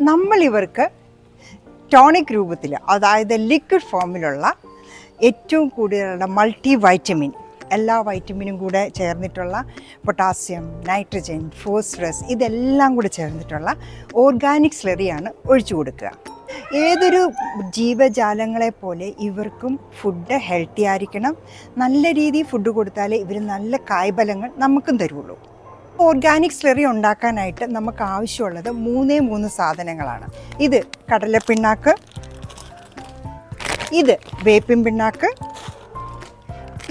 നമ്മൾ ഇവർക്ക് ടോണിക് രൂപത്തിൽ അതായത് ലിക്വിഡ് ഫോമിലുള്ള ഏറ്റവും കൂടുതലുള്ള മൾട്ടി വൈറ്റമിൻ എല്ലാ വൈറ്റമിനും കൂടെ ചേർന്നിട്ടുള്ള പൊട്ടാസ്യം നൈട്രജൻ ഫോസ്ഫറസ് ഇതെല്ലാം കൂടെ ചേർന്നിട്ടുള്ള ഓർഗാനിക് സ്ലറിയാണ് ഒഴിച്ചു കൊടുക്കുക. ഏതൊരു ജീവജാലങ്ങളെ പോലെ ഇവർക്കും ഫുഡ് ഹെൽത്തി ആയിരിക്കണം. നല്ല രീതിയിൽ ഫുഡ് കൊടുത്താലേ ഇവർ നല്ല കായ്ഫലങ്ങൾ നമുക്കും തരുള്ളൂ. ഓർഗാനിക് സ്ലറി ഉണ്ടാക്കാനായിട്ട് നമുക്ക് ആവശ്യമുള്ളത് മൂന്നേ മൂന്ന് സാധനങ്ങളാണ്. ഇത് കടലപ്പിണ്ണാക്ക് ഇത് വേപ്പിൻ പിണ്ണാക്ക്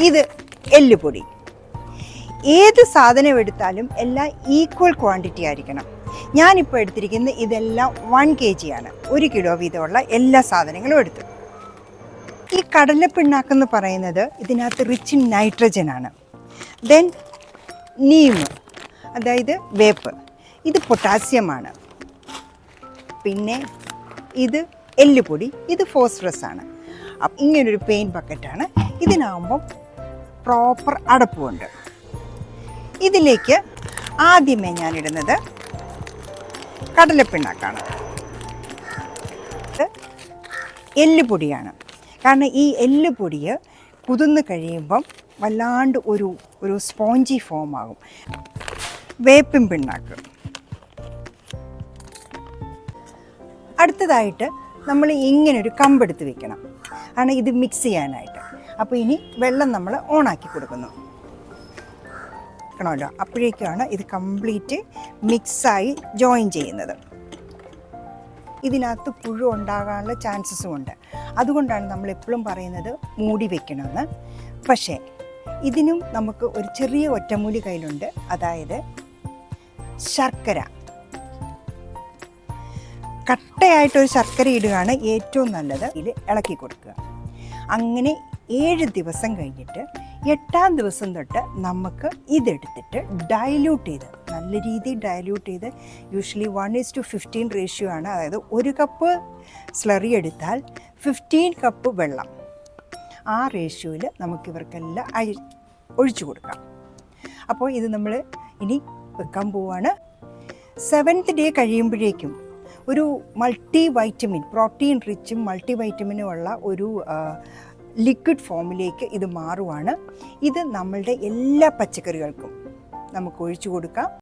ഇത് എല്ലുപൊടി. ഏത് സാധനം എടുത്താലും എല്ലാം ഈക്വൽ ക്വാണ്ടിറ്റി ആയിരിക്കണം. ഞാനിപ്പോൾ എടുത്തിരിക്കുന്നത് ഇതെല്ലാം വൺ കെ ജി ആണ്. ഒരു കിലോ വീതമുള്ള എല്ലാ സാധനങ്ങളും എടുത്തു. ഈ കടലപ്പിണ്ണാക്കെന്ന് പറയുന്നത് ഇതിനകത്ത് റിച്ച് ഇൻ നൈട്രജൻ ആണ്. ദെൻ നീം അതായത് വേപ്പ്. ഇത് പൊട്ടാസ്യമാണ്. പിന്നെ ഇത് എല്ലുപൊടി ഇത് ഫോസ്ഫറസ് ആണ്. അപ്പം ഇങ്ങനൊരു പെയിൻ ബക്കറ്റാണ് ഇതിനാകുമ്പം പ്രോപ്പർ അടപ്പുണ്ട് ഇതിലേക്ക് ആദ്യമേ ഞാനിടുന്നത് കടലപ്പിണ്ണാക്കാണ്. എല്ലുപൊടിയാണ്. കാരണം ഈ എല്ലുപൊടി കുതിർന്ന് കഴിയുമ്പം വല്ലാണ്ട് ഒരു ഒരു സ്പോഞ്ചി ഫോം ആകും. വേപ്പിൻ പിണ്ണാക്ക്. അടുത്തതായിട്ട് നമ്മൾ ഇങ്ങനൊരു കമ്പെടുത്ത് വെക്കണം. ആണ് ഇത് മിക്സ് ചെയ്യാനായിട്ട്. അപ്പോൾ ഇനി വെള്ളം നമ്മൾ ഓണാക്കി കൊടുക്കുന്നു. ണമല്ലോ അപ്പോഴേക്കാണ് ഇത് കംപ്ലീറ്റ് മിക്സായി ജോയിൻ ചെയ്യുന്നത്. ഇതിനകത്ത് പുഴു ഉണ്ടാകാനുള്ള ചാൻസസും ഉണ്ട്. അതുകൊണ്ടാണ് നമ്മൾ എപ്പോഴും പറയുന്നത് മൂടി വെക്കണമെന്ന്. പക്ഷേ ഇതിനും നമുക്ക് ഒരു ചെറിയ ഒറ്റമൂലി കയ്യിലുണ്ട്. അതായത് ശർക്കര. കട്ടയായിട്ടൊരു ശർക്കര ഇടുകയാണ് ഏറ്റവും നല്ലത്. ഇതിൽ ഇളക്കി കൊടുക്കുക. അങ്ങനെ ഏഴ് ദിവസം കഴിഞ്ഞിട്ട് എട്ടാം ദിവസം തൊട്ട് നമുക്ക് ഇതെടുത്തിട്ട് ഡയല്യൂട്ട് ചെയ്ത് നല്ല രീതിയിൽ ഡയല്യൂട്ട് ചെയ്ത് usually one is to fifteen ratio ആണ്. അതായത് ഒരു കപ്പ് സ്ലറി എടുത്താൽ ഫിഫ്റ്റീൻ കപ്പ് വെള്ളം. ആ റേഷ്യോയിൽ നമുക്കിവർക്കെല്ലാം അഴി ഒഴിച്ചു കൊടുക്കാം. അപ്പോൾ ഇത് നമ്മൾ ഇനി വെക്കാൻ പോവാണ്. സെവൻത്ത് ഡേ കഴിയുമ്പോഴേക്കും ഒരു മൾട്ടി വൈറ്റമിൻ പ്രോട്ടീൻ റിച്ചും മൾട്ടി വൈറ്റമിനും ഉള്ള ഒരു ലിക്വിഡ് ഫോമിലേക്ക് ഇത് മാറുവാണ്. ഇത് നമ്മളുടെ എല്ലാ പച്ചക്കറികൾക്കും നമുക്ക് ഒഴിച്ചു കൊടുക്കാം.